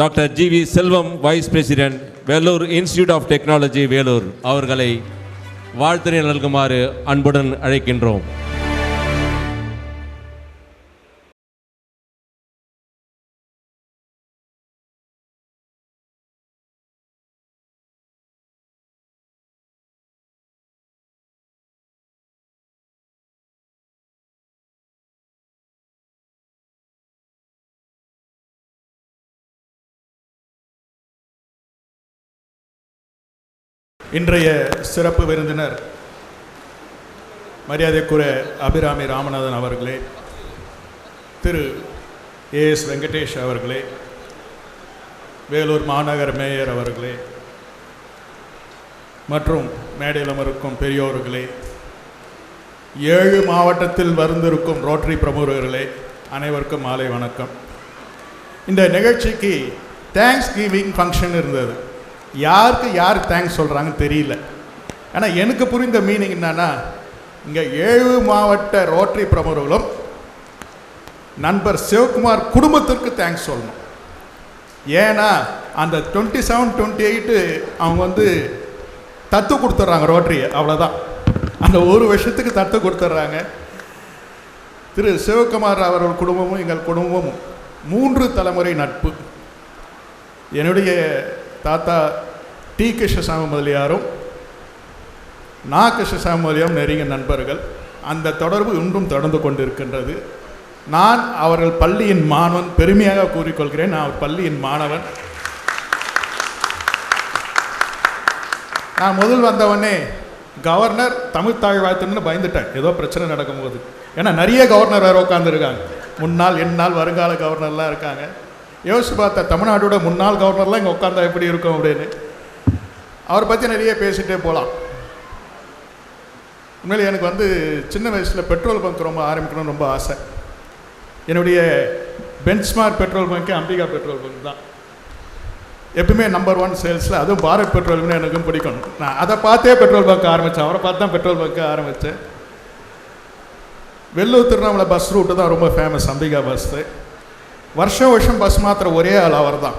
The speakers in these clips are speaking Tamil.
Doctor G V Selvam vice president Vellore institute of technology Vellore அவர்களை வாழ்த்துறை நல்குமாறு அன்புடன் அழைக்கின்றோம். இன்றைய சிறப்பு விருந்தினர் மரியாதைக்குரிய அபிராமி ராமநாதன் அவர்களே திரு ஏஎஸ் வெங்கடேஷ் அவர்களே வேலூர் மாநகர மேயர் அவர்களே மற்றும் மேடையில் அமர்க்கும் பெரியோர்களே ஏழு மாவட்டத்தில் வந்திருக்கும் ரோட்டரி பிரமுகர்களே அனைவருக்கும் மாலை வணக்கம். இந்த நிகழ்ச்சிக்கு தேங்க்ஸ் கிவிங் ஃபங்க்ஷன் இருந்தது. யாருக்கு யார் தேங்க்ஸ் சொல்கிறாங்கன்னு தெரியல. ஆனால் எனக்கு புரிந்த மீனிங் என்னன்னா இங்கே ஏழு மாவட்ட ரோட்டரி பிரமுகர்களும் நண்பர் சிவகுமார் குடும்பத்திற்கு தேங்க்ஸ் சொல்லணும். ஏன்னா அந்த டுவெண்ட்டி செவன் டுவெண்ட்டி எயிட்டு அவங்க வந்து தத்து கொடுத்துட்றாங்க ரோட்டரியை அவ்வளோதான் அந்த ஒரு வருஷத்துக்கு தத்து கொடுத்துட்றாங்க. திரு சிவகுமார் அவர்கள் குடும்பமும் எங்கள் குடும்பமும் மூன்று தலைமுறை நட்பு. என்னுடைய தாத்தா டி கிருஷ்ணசாமி முதலியாரும் நா கிருஷ்ணசாமி முதலியாரும் நெருங்கிய நண்பர்கள். அந்த தொடர்பு இன்றும் தொடர்ந்து கொண்டிருக்கின்றது. நான் அவர்கள் பள்ளியின் மாணவன். பெருமையாக கூறிக்கொள்கிறேன் நான் பள்ளியின் மாணவன். நான் முதல் வந்தவொடனே கவர்னர் தமிழ் தாய் வாழ்த்துன்னு பயந்துட்டேன். ஏதோ பிரச்சனை நடக்கும்போது ஏன்னா நிறைய கவர்னர் வேறு உட்காந்துருக்காங்க முன்னாள் என்னால் வருங்கால கவர்னர்லாம் இருக்காங்க. யோசிச்சு பார்த்தா தமிழ்நாட்டோட முன்னாள் கவர்னர்லாம் இங்கே உட்காந்தா எப்படி இருக்கும் அப்படின்னு. அவரை பற்றி நிறைய பேசிகிட்டே போகலாம் உண்மையிலே எனக்கு வந்து சின்ன வயசில் பெட்ரோல் பங்க் ரொம்ப ஆரம்பிக்கணும்னு ரொம்ப ஆசை. என்னுடைய benchmark petrol bunk Ambika petrol bunk தான். எப்பவுமே நம்பர் ஒன் சேல்ஸில் அதுவும் பாரத் பெட்ரோல்னு எனக்கும் பிடிக்கும். நான் அதை பார்த்தே பெட்ரோல் பங்க் ஆரம்பித்தேன் அவரை பார்த்து தான் பெட்ரோல் பங்க் ஆரம்பித்தேன் வெள்ளூர் திருவண்ணாமலை பஸ் ரூட்டு தான் ரொம்ப ஃபேமஸ் அம்பிகா பஸ்ஸு வருஷம் வருஷம் பஸ் மாற்றுற ஒரே ஆள் அவர் தான்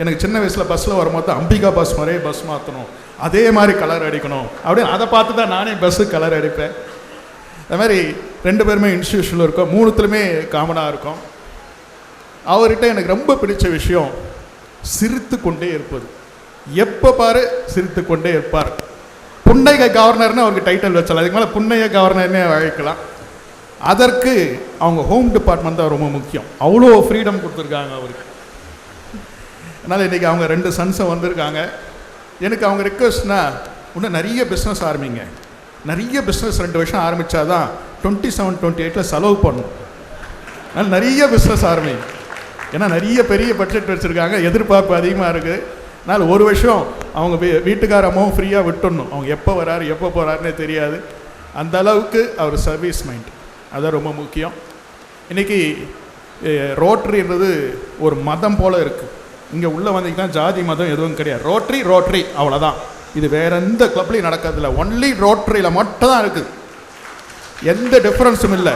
எனக்கு சின்ன வயசில் பஸ்ஸில் வரும்போது அம்பிகா பஸ் மாதிரியே பஸ் மாற்றணும் அதே மாதிரி கலர் அடிக்கணும். அப்படின்னு அதை பார்த்து தான் நானே பஸ்ஸு கலர் அடிப்பேன். அது மாதிரி ரெண்டு பேருமே இன்ஸ்டியூஷனில் இருக்கோம். மூணுத்துலையுமே காமனாக இருக்கும். அவர்கிட்ட எனக்கு ரொம்ப பிடிச்ச விஷயம் சிரித்து கொண்டே இருப்பது. எப்போ பாரு சிரித்து கொண்டே இருப்பார். புன்னைக கவர்னர்னு அவருக்கு டைட்டில் வச்சலாம் அதுக்கு மேலே புன்னைய கவர்னர்னே அழைக்கலாம். அதற்கு அவங்க ஹோம் டிபார்ட்மெண்ட் தான் ரொம்ப முக்கியம். அவ்வளோ ஃப்ரீடம் கொடுத்துருக்காங்க அவருக்கு. அதனால் இன்றைக்கி அவங்க ரெண்டு சன்ஸும் வந்திருக்காங்க. எனக்கு அவங்க ரிக்வஸ்ட்னா இன்னும் நிறைய பிஸ்னஸ் ஆரம்பிங்க. நிறைய பிஸ்னஸ் ரெண்டு வருஷம் ஆரம்பித்தா தான் டுவெண்ட்டி செவன் டுவெண்ட்டி எயிட்டில் செலவு பண்ணும். அதனால் நிறைய பிஸ்னஸ் ஆரம்பிங்க ஏன்னா நிறைய பெரிய பட்ஜெட் வச்சுருக்காங்க. எதிர்பார்ப்பு அதிகமாக இருக்குது அதனால் ஒரு வருஷம் அவங்க வீ வீட்டுக்கார அம்மாவும் ஃப்ரீயாக விட்டுடணும். அவங்க எப்போ வராரு எப்போ போகிறாருன்னே தெரியாது. அந்த அளவுக்கு அவர் சர்வீஸ் மைண்ட் அதுதான் ரொம்ப முக்கியம். இன்றைக்கி ரோட்ரின்றது ஒரு மதம் போல் இருக்குது இங்கே உள்ளே வந்தீங்கன்னா ஜாதி மதம் எதுவும் கிடையாது. ரோட்ரி ரோட்ரி அவ்வளோதான் இது வேற எந்த கிளப்லையும் நடக்கிறதில்ல. ஒன்லி ரோட்ரியில் மட்டும் தான் இருக்குது. எந்த டிஃப்ரென்ஸும் இல்லை.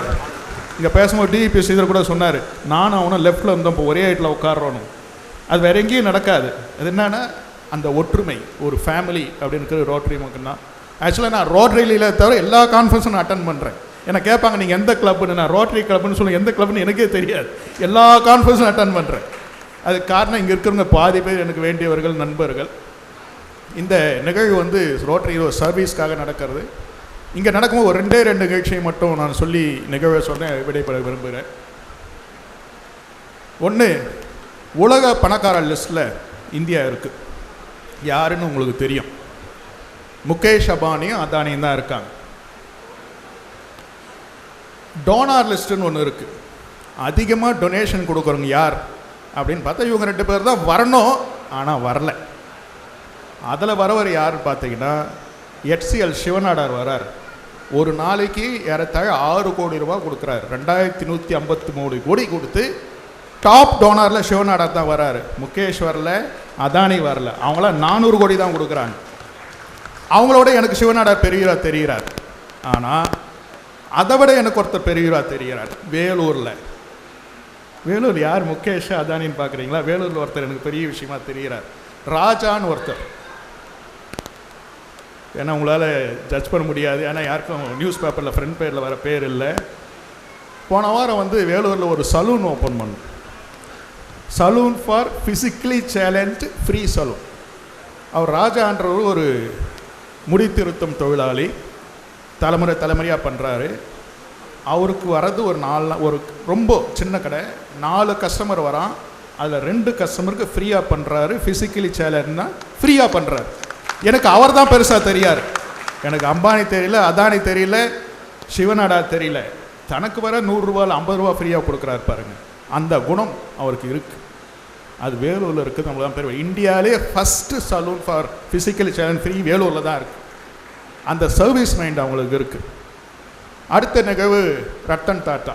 இங்கே பேசும்போது டிஇபி ஸ்ரீதர் கூட சொன்னார் நானும் அவனும் லெஃப்ட்டில் இருந்தோம் இப்போ ஒரே இடத்துல உட்காடுறோன்னு அது வேற எங்கேயும் நடக்காது. அது என்னென்னா அந்த ஒற்றுமை ஒரு ஃபேமிலி அப்படின்னு ரோட்ரி மட்டும்தான். ஆக்சுவலாக நான் ரோட்ரியில் தவிர எல்லா கான்ஃபரன்ஸும் நான் அட்டன் பண்ணுறேன் என்னை கேட்பாங்க நீங்கள் எந்த கிளப்னு நான் ரோட்ரி கிளப்னு சொல்லி எந்த கிளப்னு எனக்கே தெரியாது. எல்லா கான்ஃபரன்ஸும் அட்டன் பண்ணுறேன் அதுக்கு காரணம் இங்கே இருக்கிறவங்க பாதி பேர் எனக்கு வேண்டியவர்கள் நண்பர்கள். இந்த நிகழ்வு வந்து ரோட்டரி ஒரு சர்வீஸ்க்காக நடக்கிறது. இங்கே நடக்கும்போது ஒரு ரெண்டே ரெண்டு நிகழ்ச்சியை மட்டும் நான் சொல்லி நிகழ்வை சொன்னேன் விடைபெற விரும்புகிறேன். ஒன்று உலக பணக்கார லிஸ்ட்டில் இந்தியா இருக்குது யாருன்னு உங்களுக்கு தெரியும். முகேஷ் அபானியும் அதானியும் தான் இருக்காங்க. டோனார் லிஸ்ட்டுன்னு ஒன்று இருக்குது அதிகமாக டொனேஷன் கொடுக்குறவங்க யார்? அப்படின்னு பார்த்தா இவங்க ரெண்டு பேர் தான் வரணும் ஆனால் வரல. அதில் வரவர் யாருன்னு பார்த்தீங்கன்னா எச்சிஎல் சிவநாடார் வரார். ஒரு நாளைக்கு ஏறத்தாழ ஆறு கோடி ரூபா கொடுக்குறாரு. ரெண்டாயிரத்தி நூற்றி ஐம்பத்தி மூணு கோடி கொடுத்து டாப் டோனரில் சிவநாடார் தான் வராரு. முகேஷ் வரல அதானி வரல. அவங்களாம் நானூறு கோடி தான் கொடுக்குறாங்க. அவங்களோட எனக்கு சிவநாடார் பெரியவரா தெரிகிறார். ஆனால் அதை விட எனக்கு ஒருத்தர் பெரியவரா தெரிகிறார். வேலூரில். வேலூர் யார் முகேஷ் அதானின்னு பார்க்குறீங்களா? வேலூரில் ஒருத்தர் எனக்கு பெரிய விஷயமா தெரிகிறார் ராஜான்னு ஒருத்தர். ஏன்னா உங்களால் ஜட்ஜ் பண்ண முடியாது. ஏன்னா யாருக்கும் நியூஸ் பேப்பரில் ஃப்ரண்ட் பேரில் வர பேர் இல்லை. போன வாரம் வந்து வேலூரில் ஒரு சலூன் ஓப்பன் பண்ணோம். Salon for physically challenge free salon அவர் ராஜான்றவர் ஒரு முடித்திருத்தம் தொழிலாளி. தலைமுறை தலைமுறையாக பண்ணுறாரு அவருக்கு வர்றது ஒரு நாலு ஒரு ரொம்ப சின்ன கடை. நாலு கஸ்டமர் வரான். அதில் ரெண்டு கஸ்டமருக்கு ஃப்ரீயாக பண்ணுறாரு ஃபிசிக்கலி சேலஞ்ச்னா ஃப்ரீயாக பண்ணுறாரு எனக்கு அவர் தான் பெருசாக தெரியார் எனக்கு அம்பானி தெரியல அதானி தெரியல சிவநாடா தெரியல. தனக்கு வர நூறுரூவாயில் ஐம்பது ரூபா ஃப்ரீயாக கொடுக்குறாரு பாருங்க. அந்த குணம் அவருக்கு இருக்குது அது வேலூரில் இருக்குது நம்மளுக்கு தான் பெரிய இந்தியாவிலே first salon for physically challenge free வேலூரில் தான் இருக்குது அந்த சர்வீஸ் மைண்ட் அவங்களுக்கு இருக்குது அடுத்த நிகழ்வு ரத்தன் டாட்டா.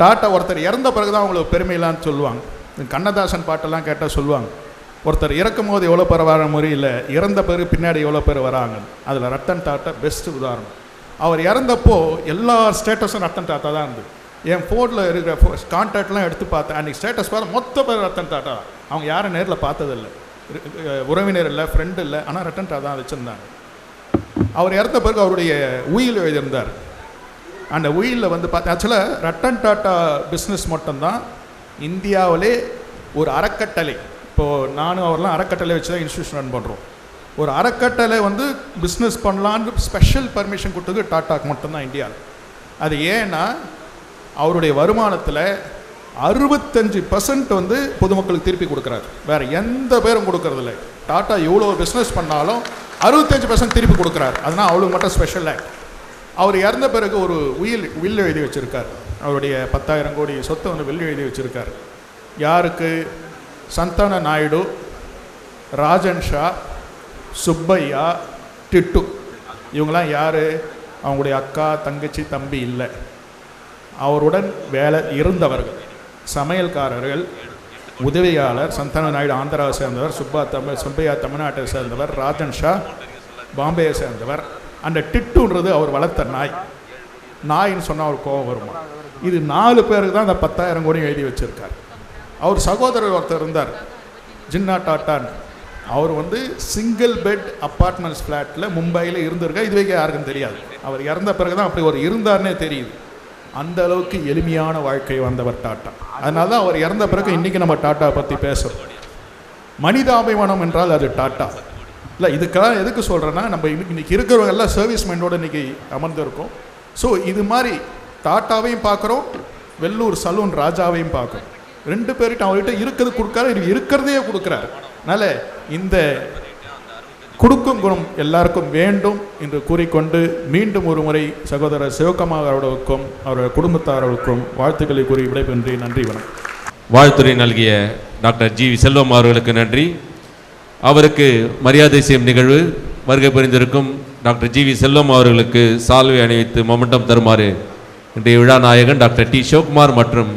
டாட்டா ஒருத்தர் இறந்த பிறகு தான் அவங்களுக்கு பெருமையிலான்னு சொல்லுவாங்க. கண்ணதாசன் பாட்டெல்லாம் கேட்டால் சொல்லுவாங்க. ஒருத்தர் இறக்கும் போது எவ்வளோ பேர் வர முறையில் இறந்த பிறகு பின்னாடி எவ்வளோ பேர் வராங்க. அதில் ரத்தன் டாட்டா பெஸ்ட்டு உதாரணம். அவர் இறந்தப்போ எல்லா ஸ்டேட்டஸும் ரத்தன் டாட்டா தான் இருந்தது. என் ஃபோனில் இருக்கிற கான்டாக்ட்லாம் எடுத்து பார்த்தேன். அன்றைக்கி ஸ்டேட்டஸ் பார்த்து மொத்த பேர் ரத்தன் டாட்டா அவங்க யாரும் நேரில் பார்த்ததில்ல. உறவினர் இல்லை ஃப்ரெண்டு இல்லை. ஆனால் ரத்தன் டாட்டா தான் வச்சுருந்தாங்க. அவர் இறந்த பிறகு அவருடைய உயில் எழுதியிருந்தார். அந்த உயிலில் வந்து பார்த்தா ஆக்சுவலாக ரட்டன் டாட்டா பிஸ்னஸ் மட்டும்தான் இந்தியாவிலே ஒரு அறக்கட்டளை. இப்போது நானும் அவர்லாம் அறக்கட்டளை வச்சு தான் இன்ஸ்டியூஷன் ரன் பண்ணுறோம் ஒரு அறக்கட்டளை வந்து பிஸ்னஸ் பண்ணலான்னு ஸ்பெஷல் பர்மிஷன் கொடுத்தது டாட்டாக்கு மட்டும்தான் இந்தியாவில் அது ஏன்னா அவருடைய வருமானத்தில் அறுபத்தஞ்சு பர்சன்ட் வந்து பொதுமக்களுக்கு திருப்பி கொடுக்குறாரு. வேற எந்த பேரும் கொடுக்கறதில்ல. டாட்டா எவ்வளோ பிஸ்னஸ் பண்ணாலும் அறுபத்தஞ்சு பர்சன்ட் திருப்பி கொடுக்குறாரு. அதனால் அவளுக்கு மட்டும் ஸ்பெஷல் ஆக்ட் அவர் இறந்த பிறகு ஒரு உயில் வில் எழுதி வச்சுருக்கார். அவருடைய பத்தாயிரம் கோடி சொத்தை வந்து வில் எழுதி வச்சுருக்கார். யாருக்கு? சந்தான நாயுடு ராஜன் ஷா சுப்பையா டிட்டு. இவங்களாம் யார்? அவங்களுடைய அக்கா தங்கச்சி தம்பி இல்லை. அவருடன் வேலை இருந்தவர்கள். சமையல்காரர்கள் உதவியாளர் சந்தான நாயுடு ஆந்திராவை சேர்ந்தவர் சுப்பா தமிழ் சுப்பையா தமிழ்நாட்டை சேர்ந்தவர் ராஜன் ஷா பாம்பேயை சேர்ந்தவர். அந்த டிட்டுன்றது அவர் வளர்த்த நாய். நாயின்னு சொன்னால் அவர் கோபம் வருமா? இது நாலு பேருக்கு தான் அந்த பத்தாயிரம் கோடி எழுதி வச்சுருக்கார். அவர் சகோதரர் ஒருத்தர் இருந்தார் ஜின்னா டாட்டான் அவர் வந்து சிங்கிள் பெட் அப்பார்ட்மெண்ட்ஸ் ஃப்ளாட்டில் மும்பையில் இருந்திருக்கா? இது வரைக்கும் யாருக்கும் தெரியாது. அவர் இறந்த பிறகு தான் அப்படி ஒரு இருந்தார்னே தெரியுது. அந்த அளவுக்கு எளிமையான வாழ்க்கை வந்தவர் டாட்டா. அதனால தான் அவர் இறந்த பிறகு இன்றைக்கி நம்ம டாட்டா பற்றி பேசுகிறோம் மனிதாபிமானம் என்றால் அது டாட்டா. இல்லை இதுக்கெல்லாம் எதுக்கு சொல்கிறேன்னா நம்ம இன்னைக்கு இன்னைக்கு இருக்கிறவங்க எல்லாம் சர்வீஸ் மைண்டோட இன்னைக்கு அமர்ந்திருக்கோம். ஸோ இது மாதிரி டாட்டாவையும் பார்க்குறோம் வெள்ளூர் சலூன் ராஜாவையும் பார்க்குறோம் ரெண்டு பேர்கிட்ட அவர்கிட்ட இருக்கிறது கொடுக்காரு இருக்கிறதையே கொடுக்குறாரு. அதனால் இந்த கொடுக்கும் குணம் எல்லாருக்கும் வேண்டும் என்று கூறிக்கொண்டு மீண்டும் ஒரு முறை சகோதரர் சிவகுமார் அவர்களுக்கும் அவருடைய குடும்பத்தார்களுக்கும் வாழ்த்துக்களை கூறி விடைபென்றேன் நன்றி வணக்கம். வாழ்த்துறை நல்கிய டாக்டர் ஜி வி செல்வம் அவர்களுக்கு நன்றி. அவருக்கு மரியாதை செய்யும் நிகழ்வு வருகை புரிந்திருக்கும் டாக்டர் ஜி வி செல்வம் அவர்களுக்கு சால்வை அணிவித்து மொமெண்டம் தருமாறு இன்றைய விழா நாயகன் டாக்டர் டி சிவகுமார் மற்றும்